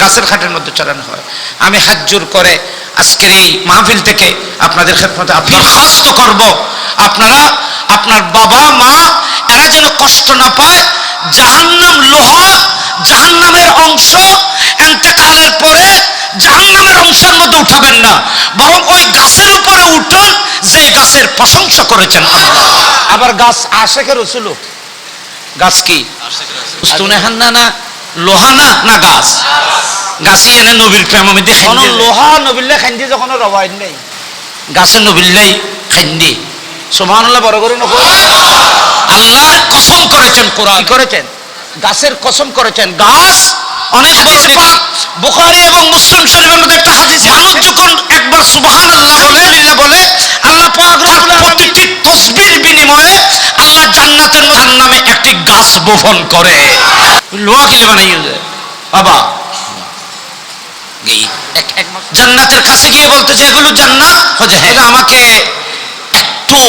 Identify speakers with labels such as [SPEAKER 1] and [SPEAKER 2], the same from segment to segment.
[SPEAKER 1] গাছের খাটের মধ্যে চড়ানো হয়। আমি হাজ্জুর করে আজকের এই মাহফিল থেকে আপনাদের খেদমতে আপনার খাস্ত করব। আপনারা আপনার বাবা মা এরা যেন কষ্ট না পায় জাহান্নাম লোহা জাহান্নামের অংশ এন্তেকালের পরে জাহান্নামের অংশের মধ্যে উঠাবেন না। বরং ওই গাছের উপরে উঠান যে গাছের প্রশংসা করেছেন আবার গাছ আশেখের রসুল? গাছ কি? না লোহা না না গাছ? গাছি এনে নবীর প্রেম আমি লোহা নবিল্লে খান্দি যখন রবাইন নেই। গাছে নবিল্লাই খান্দি। বড় করে আল্লাহ কসম করেছেন কোরআন। করেছেন গাছের কসম করেছেন গাছ অনেক বড় বুখারী এবং মুসলিম শরীফের মধ্যে একটা হাদিস। মানুষ যখন একবার সুবহানাল্লাহ বলে বলে আল্লাহ পাক রব্বুল প্রতিটি তসবির বিনিময়ে আল্লাহ গাছ বপন করে। লোহা কিলে বানাই বাবা। জান্নাতের কাছে গিয়ে বলতেছে, এগুলো জান্নাত? হচ্ছে হ্যাঁ আমাকে একটু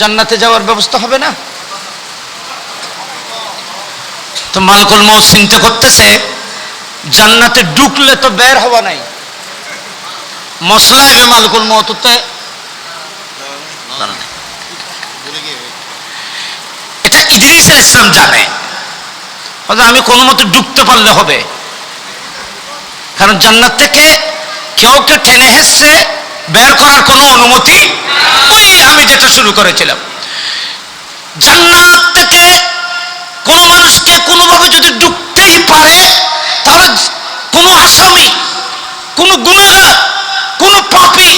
[SPEAKER 1] জান্নাতে যাওয়ার ব্যবস্থা হবে না? তো মালকুল মৌ চিন্তা করতেছে, জান্নাতে ঢুকলে তো বের হওয়া নাই। মশলা এবে মালকুল মৌততে এটা ইদ্রিস ইসলাম জানে হয়তো আমি কোনো মতে ঢুকতে পারলে হবে। কারণ জান্নাত থেকে কেউ কে টেনে হেসছে, বের করার কোনো অনুমতি ওই আমি যেটা শুরু করেছিলাম। জান্নাত থেকে কোনো মানুষকে কোনোভাবে যদি ঢুকতেই পারে, তাহলে কোনো আসামি কোনো গুণাগার কোনো পাপী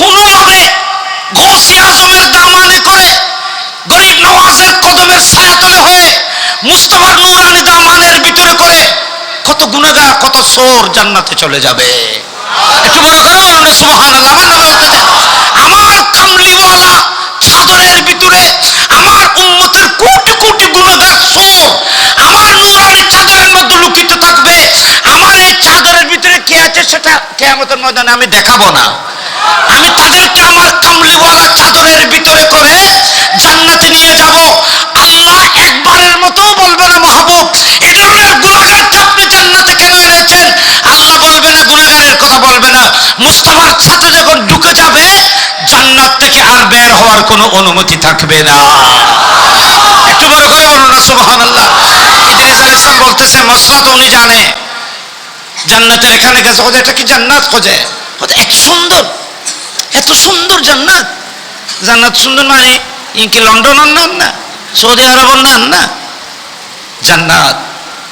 [SPEAKER 1] কোনোভাবে গৌসি আজমের দামানে করে গরিব নওয়াজের কদমের হয়ে মুস্তফার নুরানি দামানের ভিতরে করে কত গুণাগার কত সোর জান্নাতে চলে যাবে। একটু বড় করে বলুন না আমার কামলিওয়ালা চাদরের ভিতরে আমার উম্মতের কোটি কোটি গুণাগার সোর আমার নুরানি চাদরের মধ্যে লুকিত থাকবে। আমার এই চাদরের ভিতরে কে আছে সেটা কেয়ামতের ময়দানে আমি দেখাবো না। আমি তাদেরকে আমার কামলিওয়ালা মুস্তফার সাথে যখন ঢুকে যাবে, জান্নাত থেকে আর বের হওয়ার কোনো অনুমতি থাকবে না। একটু বড় করে বলুন না, সুবহানাল্লাহ। ইদ্রিস আলাইহিস সালাম বলতেছে উনি জানে জান্নাতের এখানে গেছে খোঁজে এটা কি জান্নাত খোঁজে? এত সুন্দর এত সুন্দর জান্নাত। জান্নাত সুন্দর মানে ইনকি লন্ডন না না, সৌদি আরব না না? জান্নাত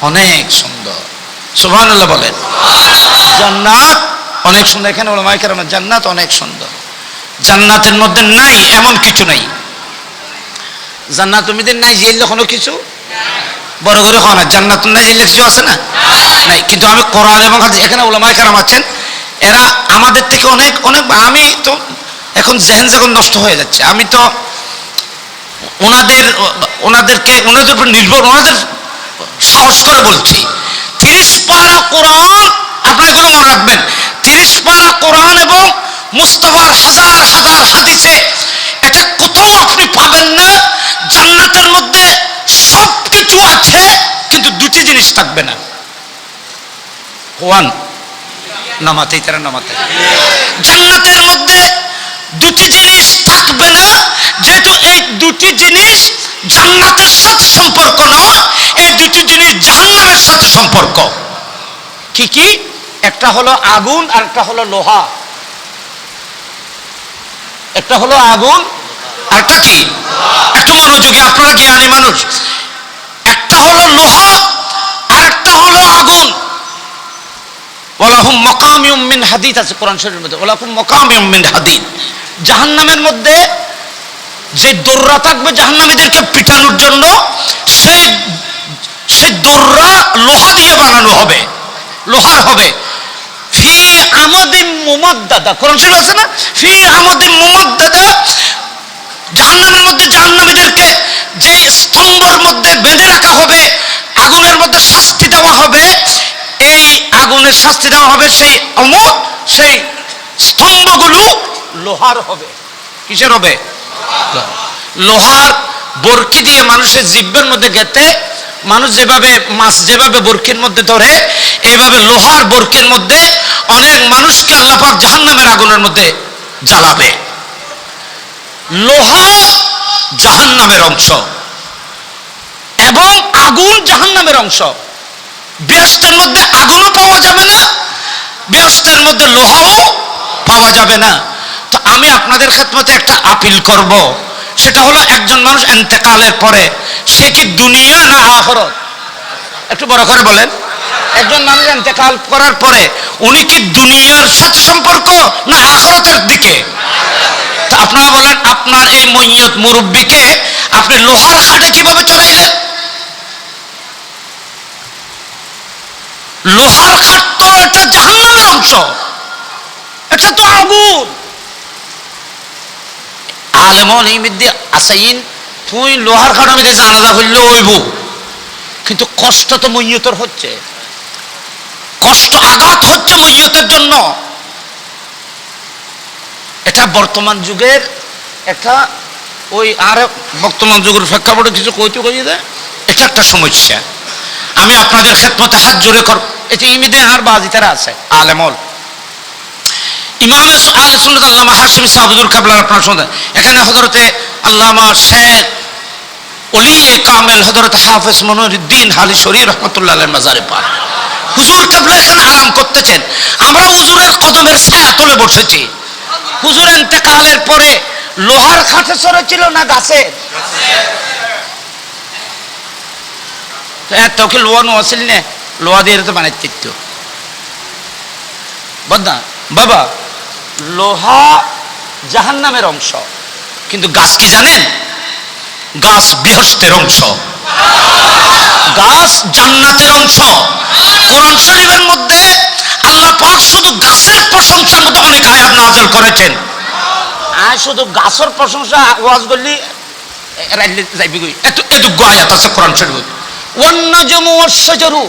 [SPEAKER 1] অনেক সুন্দর। সুবহানাল্লাহ বলেন। জান্নাত অনেক সুন্দর, এখানে বলো মাইকের আমার জান্নাত অনেক সুন্দর। জান্নাতের মধ্যে নাই, এমন কিছু নাই। জান্নাত তুমিদের নাই জেলে কোনো কিছু? বড় করে খাওয়া না জান্নাত নাই কিছু আছে না? নাই। কিন্তু আমি কোরআন এবং এখানে ওলামাই কারাম আছেন, এরা আমাদের থেকে অনেক অনেক, আমি তো এখন জেহেন যখন নষ্ট হয়ে যাচ্ছে, আমি তো ওনাদের, ওনাদেরকে, ওনাদের উপর নির্ভর, ওনাদের সাহস করে বলছি, তিরিশ পারা কোরআন আপনারা এগুলো মনে রাখবেন। পারা কোরআন এবং মুস্তফার হাজার হাজার হাদিসে এটা কোথাও আপনি পাবেন না। জান্নাতের মধ্যে সব কিছু আছে, কিন্তু দুটি জিনিস থাকবে না। ওয়ান নামাতেই তারা নামাতে। জান্নাতের মধ্যে দুটি জিনিস থাকবে না, যেহেতু এই দুটি জিনিস জান্নাতের সাথে সম্পর্ক নয়, এই দুটি জিনিস জাহান্নামের সাথে সম্পর্ক। কি কি? একটা হলো আগুন আর একটা হলো লোহা। একটা হলো আগুন আর একটা কি একটু মনোযোগী, আপনারা জ্ঞানী মানুষ। একটা হলো লোহা আর একটা হলো আগুন। ওয়ালাহুম মকামিউম মিন হাদিদ, আছে কোরআন শরীফের মধ্যে। ওয়ালাহুম মকামিউম মিন হাদিদ। জাহান্নামের মধ্যে যে দৌড়া থাকবে জাহান্নামীদেরকে পিটানোর জন্য সেই সেই দৌড়া লোহা দিয়ে বানানো হবে, লোহার হবে। আমাদিন মুমাদ্দাদা। কোরআন শরীফ আছে না? ফি আমাদিন মুমাদ্দাদা। জাহান্নামের মধ্যে জাহান্নামীদেরকে যে স্তম্ভের মধ্যে বেঁধে রাখা হবে, আগুনের মধ্যে শাস্তি দেওয়া হবে, এই আগুনের শাস্তি দেওয়া হবে সেই অমর সেই স্তম্ভগুলো লোহার হবে। কিসের হবে? লোহার। বরকি দিয়ে মানুষের জিব্বের মধ্যে গেতে মানুষ যেভাবে মাছ যেভাবে বরকির মধ্যে ধরে এইভাবে লোহার বরকির মধ্যে অনেক মানুষকে আল্লাপাক জাহান নামের আগুনের মধ্যে জ্বালাবে। লোহা জাহান নামের অংশ এবং আগুন জাহান নামের অংশ। বৃহস্পের মধ্যে আগুনও পাওয়া যাবে না বৃহস্পের মধ্যে লোহাও পাওয়া যাবে না। তো আমি আপনাদের ক্ষেত্রে একটা আপিল করব। সেটা হলো একজন মানুষ এন্তেকালের পরে সে কি দুনিয়া না আখরত? একটু বড় করে বলেন। একজন মানুষ এন্তেকাল করার পরে উনি কি দুনিয়ার সাথে সম্পর্ক না আখরতের দিকে? আপনারা বলেন, আপনার এই মৈয়ত মুরব্বীকে আপনি লোহার খাটে কীভাবে চড়াইলেন? লোহার খাট তো একটা জাহান্নামের অংশ। এটা তো আগুন। আলেমন মধ্যে আসাইন তুই লোহার খাটের মধ্যে জানাজা হইলে ওইব কিন্তু কষ্ট তো মৈয়তর হচ্ছে। কষ্ট আঘাত হচ্ছে মৈয়তের জন্য। এটা বর্তমান যুগের একটা ওই আর বর্তমান যুগের প্রেক্ষাপটে কিছু কইতে কইয়ে দেয় এটা একটা সমস্যা। আমি আপনাদের খেদমতে হাত জোরে কর এটা ইমিদে আর বাজি তারা আছে, আলেমল। ইমাম আল সুন্নত আল্লামা সাহুদুর কাবলার আপনার শুনতেন এখানে হজরতে আল্লামা শেখ অলি কামেল হজরত হাফেজ মনুরুদ্দিন হালি শরীর রহমতুল্লাহ মাজারে হুজুর আরাম করতেছেন। আমরা হুজুরের কদমের ছায়া বসেছি। হুজুর এতেকালের পরে লোহার খাটে চড়েছিল না গাছের এত কি লোয়া নো আসিল নে? লোয়া দিয়ে তো বানাইতে তো বদনা, বাবা, লোহা জাহান্নামের অংশ। কিন্তু গাছ কি জানেন? গাছ বৃহস্পের অংশ। গাছ জান্নাতের অংশ। কোরআন শরীফের মধ্যে আল্লাহ পাক শুধু গাছের প্রশংসার মধ্যে অনেক আয়াত নাযিল করেছেন। আর শুধু গাছের প্রশংসা ওয়াজ করলি রাইলে যাইবি গই এত এত আয়াত আছে কোরআন শরীফ ওয়ান্নাজমু ওয়াশ-শাজারু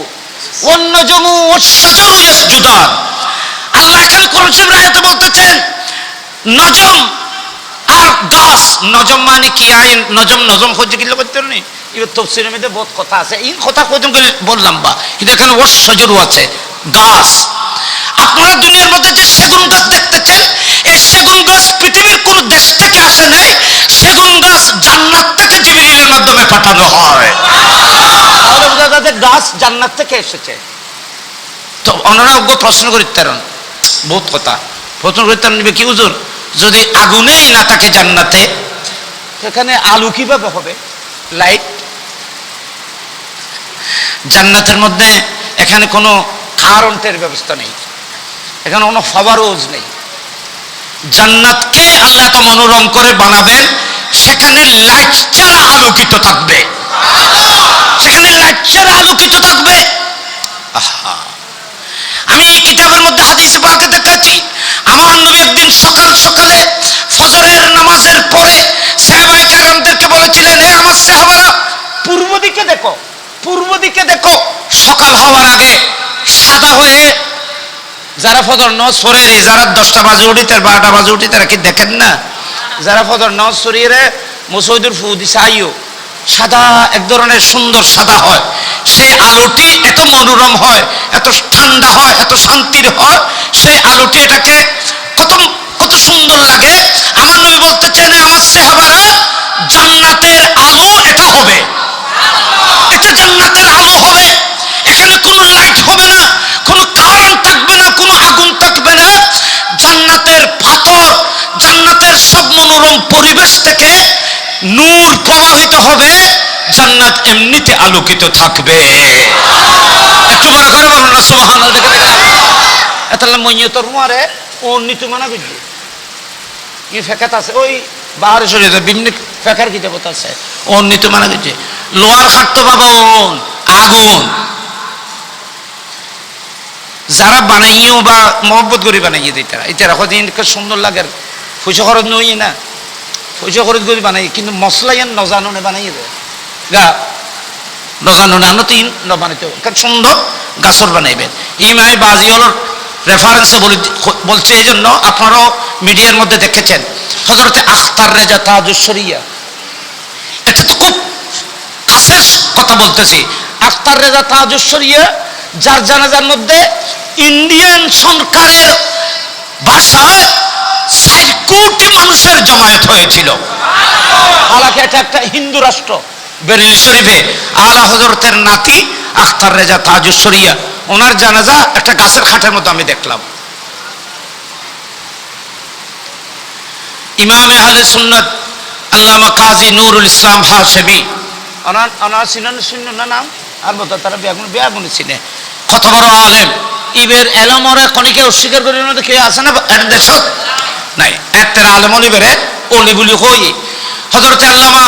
[SPEAKER 1] ওয়ান্নাজমু ওয়াশ-শাজারু ইয়াসজুদান আল্লাহ এখানে কোরআন শরীফের আয়াতে বলতেছেন নজম আর গাছ নজম মানে কি? আইন নজম নজম হচ্ছে কি করতে নি এবার তফসিরের মধ্যে বহুত কথা আছে। এই কথা কয়জন করে বললাম বা। কিন্তু এখানে ওর সজরু আছে। গাছ আপনারা দুনিয়ার মধ্যে যে সেগুন গাছ দেখতেছেন এই সেগুন গাছ পৃথিবীর কোন দেশ থেকে আসে নাই। সেগুন গাছ জান্নাত থেকে জিবরিলের মাধ্যমে পাঠানো হয়। তাহলে বোঝা যায় যে গাছ জান্নাত থেকে এসেছে। তো অজ্ঞ প্রশ্ন করিতেন। বহুত কথা। প্রশ্ন করিতেন কি হুজুর? যদি আগুনেই না থাকে জান্নাতে সেখানে আলু কীভাবে হবে? লাইট জান্নাতের মধ্যে এখানে কোনো কারণটের ব্যবস্থা নেই। এখানে কোনো ফবারোজ নেই। জান্নাতকে আল্লাহ এত মনোরম করে বানাবেন সেখানে লাইট ছাড়া আলোকিত থাকবে। সেখানে লাইট ছাড়া আলোকিত থাকবে। আহা। আমি এই কিতাবের মধ্যে হাদিস পাকে দেখেছি পূর্ব দিকে দেখো, সকাল হওয়ার আগে সাদা হয়ে যারা ফজর নজ সরে যারা দশটা বাজে উঠি, তার বারোটা বাজে উঠি, তারা কি দেখেন না? যারা ফজর নজ সরিয়ে রে মুসৈদুর ফুদি সাইও, সাদা, এক ধরনের সুন্দর সাদা হয়। সেই আলোটি এত মনোরম হয়, এত ঠান্ডা হয়, এত শান্তির হয় সেই আলোটি এটাকে কত কত সুন্দর লাগে। আমার নবী বলতে চান আমার সেহাবারা জান্নাতের আলো এটা হবে। এটা জান্নাতের আলো হবে, এখানে কোনো লাইট হবে না, কোনো কারণ থাকবে না, কোনো আগুন থাকবে না। জান্নাতের পাথর জান্নাতের সব মনোরম পরিবেশ থেকে নূর প্রবাহিত হবে, জান্নাত এমনিতে আলোকিত থাকবে। একটু বড় করে বলুন না, সুবহানাল্লাহ, দেখে দেখে। এতালে মইয়তর মুয়ারে ও নিতু মানা বুঝলি কি ফেকাত আছে, ওই বাহারে যায়, বিভিন্ন ফেকার কি দেবতা আছে। ও নিতু মানা বুঝছে লোহার খাটতো বাবা ওন, আগুন। যারা বানাইও বা মহব্বত করে বানাইয়ে দিই তারা, এই তারা কদিন সুন্দর লাগে পয়সা খরচ নই না। পয়সা খরচ করে বানাই কিন্তু মশলা ইয়ান নজানো নে বানাইয়ে দেয়। গা, নজানো না তিন ন বানাইতে হবে। কারণ সুন্দর গাছর বানাইবেন। ইমাই বাজিওর রেফারেন্সে বলছে এই জন্য আপনারাও মিডিয়ার মধ্যে দেখেছেন। হজরতে আখতার রেজা তাজুসরিয়া এটা তো খুব কাছের কথা বলতেছি। আখতার রেজা তাজস্বরিয়া যার জানাজার মধ্যে ইন্ডিয়ান সরকারের ভাষায় ষাট কোটি মানুষের জমায়েত হয়েছিল। হালাকে এটা একটা হিন্দু রাষ্ট্র, বেরেলি শরীফে। আলা হজরতের নাতি আখতার রেজা তাজস্বরিয়া ওনার জানাজা একটা গাছের খাটের মতো আমি দেখলাম। ইমাম আহলে সুন্নাত আল্লামা কাজী নুরুল ইসলাম হাশেমি অনার অনার সিনান শূন্য না নাম? আর বলতো তারা বেগুন বেগুনি চিনে। কত বড় আলেম। ইবের এলমরে কনিকে অস্বীকার করি না কে আছে না দেশত? নাই এতের আলেম ইবেরে অলি বলি হই হজরত আল্লামা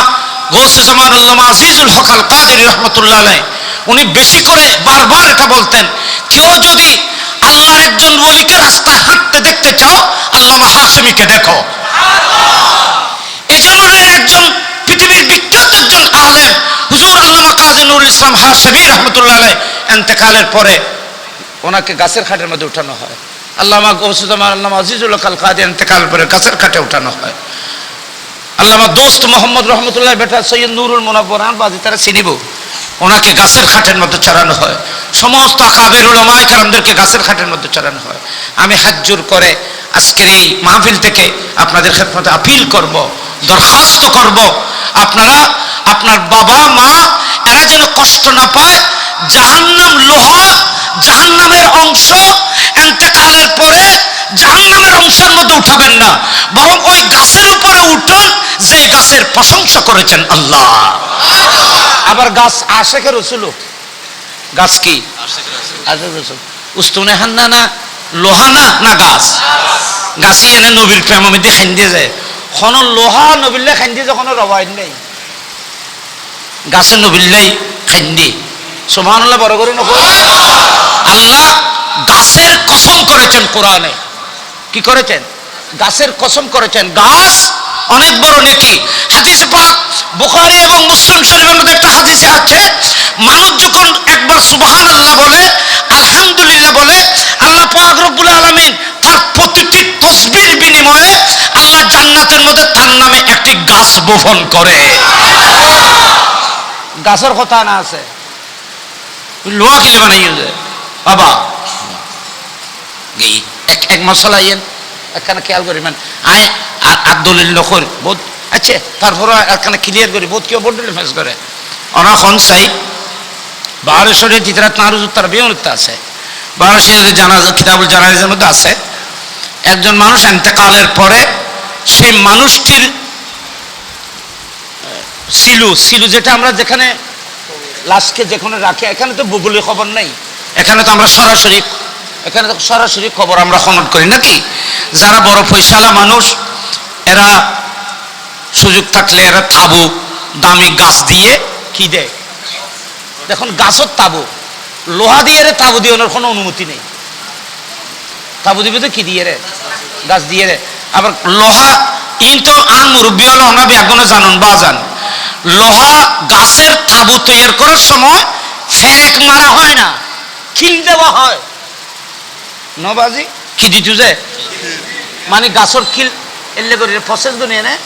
[SPEAKER 1] গৌসে জামান আল্লামা আজিজুল হকাল কাদির রহমতুল্লাহ আলাই উনি বেশি করে বারবার এটা বলতেন কেউ যদি আল্লাহর একজন ওলিকে রাস্তায় হাঁটতে দেখতে চাও আল্লামা হাশেমিকে দেখো। এই জমানায় একজন পৃথিবীর বিখ্যাত একজন আলেম হুজুর আল্লামা কাজী নুরুল ইসলাম হাসেবি রহমতুল্লাহ এন্তেকালের পরে ওনাকে গাছের খাটের মধ্যে উঠানো হয়। আল্লামা গৌসুদ্দামান আল্লামা আজিজুল কাল কাদি এন্তেকালের পরে গাছের খাটে উঠানো হয়। আল্লামা দোস্ত মোহাম্মদ রহমতুল্লাহ বেটা সৈয়দ নুরুল মোনাব্বরান বাজি তারা চিনিব। ওনাকে গাছের খাটের মধ্যে চড়ানো হয়। সমস্ত কাবের ওলামায় কালামদেরকে গাছের খাটের মধ্যে চড়ানো হয়। আমি হাজ্জুর করে আজকের এই মাহফিল থেকে আপনাদের খেদমতে আপিল করব, দরখাস্ত করব। আপনারা, আপনার বাবা, মা, এরা যেন কষ্ট না পায়, জাহান্নাম লোহা, জাহান্নামের অংশ এন্তেকালের পরে জাহান্নামের অংশের মধ্যে উঠাবেন না। বরং ওই গাছের উপরে উঠান যে গাছের প্রশংসা করেছেন আল্লাহ। আবার গাছ আশেখের রসুল গাছ কি? আশেখ উস্তুনে হান্না না লোহা না না গাছ? গাছি এনে নবীর প্রেম মধ্যে খাইন দিয়ে যায় খন লোহা নবিল্লে খাইন দিয়ে যখন রবাইন নেই। গাছে নবিল্লাই খাইন দিয়ে সোমান বড় করে নকর আল্লাহ গাছের কসম করেছেন কোরআনে। কি করেছেন গাছের কসম করেছেন গাছ অনেক বড় নেকি। হাদিস পাক বুখারী এবং মুসলিম শরীফের মধ্যে একটা হাদিসে আছে। মানুষ যখন একবার সুবহানাল্লাহ বলে আলহামদুলিল্লাহ বলে আল্লাহ পাক রব্বুল আলামিন তার প্রতিটি তসবির বিনিময়ে আল্লাহ জান্নাতের মধ্যে তার নামে একটি গাছ বপন করে। গাছের কথা না আছে। লোহা কিলে বানাইয়ে যায় বাবা। গেই এক এক মশলা ইয়েন একখানে খেয়াল করি মানে আয় আর দলিল নকর বহুত আচ্ছা তারপরে একখানে ক্লিয়ার করি, বহুত কেউ বড্ডলি ফেস করে। অনা খন চাই বাহারেশ্বরের চিত্রা তাঁর বিয়নতা আছে। বাহারেশ্বরের জানাজা কিতাবুল জানাজার মধ্যে আছে। একজন মানুষ এন্তেকালের পরে সেই মানুষটির সিলু সিলু যেটা আমরা যেখানে লাশকে যেখানে রাখি, এখানে তো বুবুলি খবর নেই। এখানে তো আমরা সরাসরি, এখানে তো সরাসরি খবর আমরা খনন করি নাকি? যারা বড় পয়সালা মানুষ এরা সুযোগ থাকলে এরা তাবু, দামি গাছ দিয়ে কি দেয়? দেখুন গাছর তাবু। লোহা দিয়ে রে তাবু দিয়ে ওনার কোনো অনুমতি নেই। তাবু দিবে তো কি দিয়ে রে? গাছ দিয়ে রে। আবার লোহা, ইন তো আন মুরব্বী হলো আমরা ব্যাগুনে জানুন বা জান। লোহা গাছের তাবু তৈরি করার সময় ফেরেক মারা হয় না। খিল দেওয়া হয়। নবাজি কি দিতু মানে গাছর খিল এলে করে প্রসেসগুলো এনে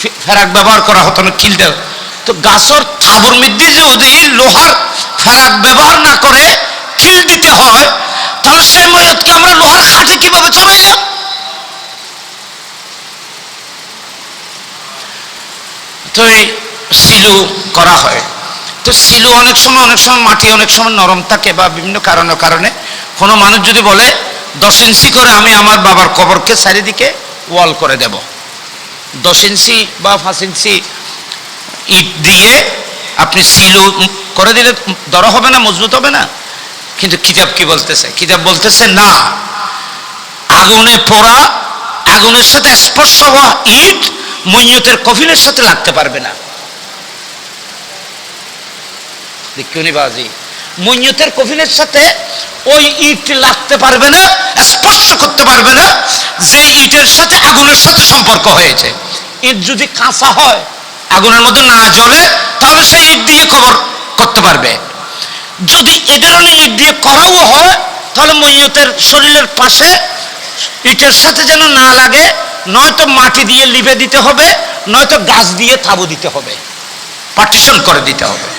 [SPEAKER 1] ফে- ফেরাক ব্যবহার করা হতো না দেওয়া। তো গাছর তাবুর মধ্যে যদি লোহার ফেরাক ব্যবহার না করে খিল দিতে হয়, তাহলে সেই ময়ূরকে আমরা লোহার খাটে কীভাবে চড়াইলাম? তো এই সিলু করা হয়। তো সিলু অনেক সময় অনেক সময় মাটি, অনেক সময় নরম থাকে বা বিভিন্ন কারণে কারণে। কোনো মানুষ যদি বলে, দশ ইঞ্চি করে আমি আমার বাবার কবরকে চারিদিকে ওয়াল করে দেব। দশ ইঞ্চি বা পাঁচ ইঞ্চি ইট দিয়ে আপনি সিলু করে দিলে দরা হবে না, মজবুত হবে না? কিন্তু কিতাব কি বলতেছে? কিতাব বলতেছে, না, আগুনে পোড়া, আগুনের সাথে স্পর্শ হওয়া ইট মৈয়তের কফিনের সাথে লাগতে পারবে না। দেখিওনি বাজি মৈয়তের কফিনের সাথে ওই ইট লাগতে পারবে না, স্পর্শ করতে পারবে না, যে ইটের সাথে আগুনের সাথে সম্পর্ক হয়েছে। ইট যদি কাঁচা হয়, আগুনের মধ্যে না জ্বলে, তাহলে সেই ইট দিয়ে কবর করতে পারবে। যদি এ ধরনের ইট দিয়ে করাও হয়, তাহলে মৈয়তের শরীরের পাশে ইটের সাথে যেন না লাগে, নয়তো মাটি দিয়ে লিপে দিতে হবে, নয়তো গাছ দিয়ে থাবু দিতে হবে। পার্টিশন করে দিতে হবে।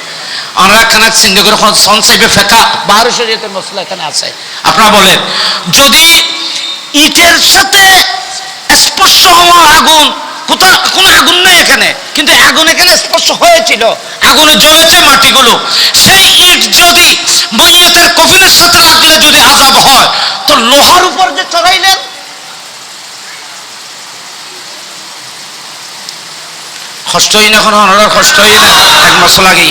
[SPEAKER 1] ওনারা এখানে চিন্তা করে সন ফেকা বাহার শরীয়তের মশলা এখানে আছে। আপনারা বলেন, যদি ইটের সাথে স্পর্শ হওয়া আগুন, কোথাও কোনো আগুন নেই এখানে, কিন্তু আগুন এখানে স্পর্শ হয়েছিল, আগুনে জ্বলেছে মাটিগুলো, সেই ইট যদি মৈয়তের কফিনের সাথে লাগলে যদি আজাব হয়, তো লোহার উপর যে চড়াইলেন? কষ্ট হই না এখন ওনারা কষ্ট হই না এক মাস লাগে